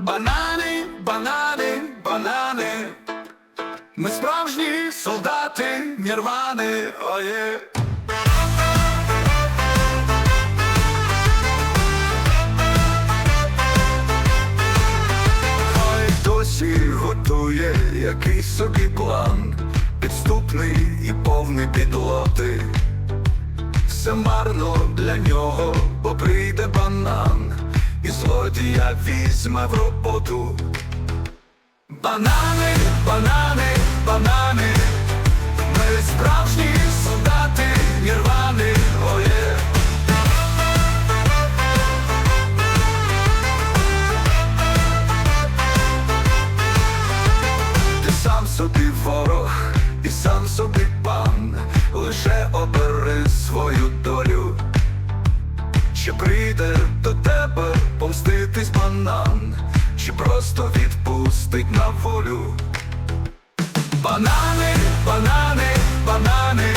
Банани, банани, банани. Ми справжні солдати, нірвани, оє. Хай досі готує якийсь собі план, підступний і повний підлоти. Все марно для нього, бо прийде банан злодія візьме в роботу. Банани, банани, банани, ми справжні солдати, нірвани, оє. Ти сам собі ворог і сам собі пан, лише обери просто відпустить на волю? Банани, банани, банани,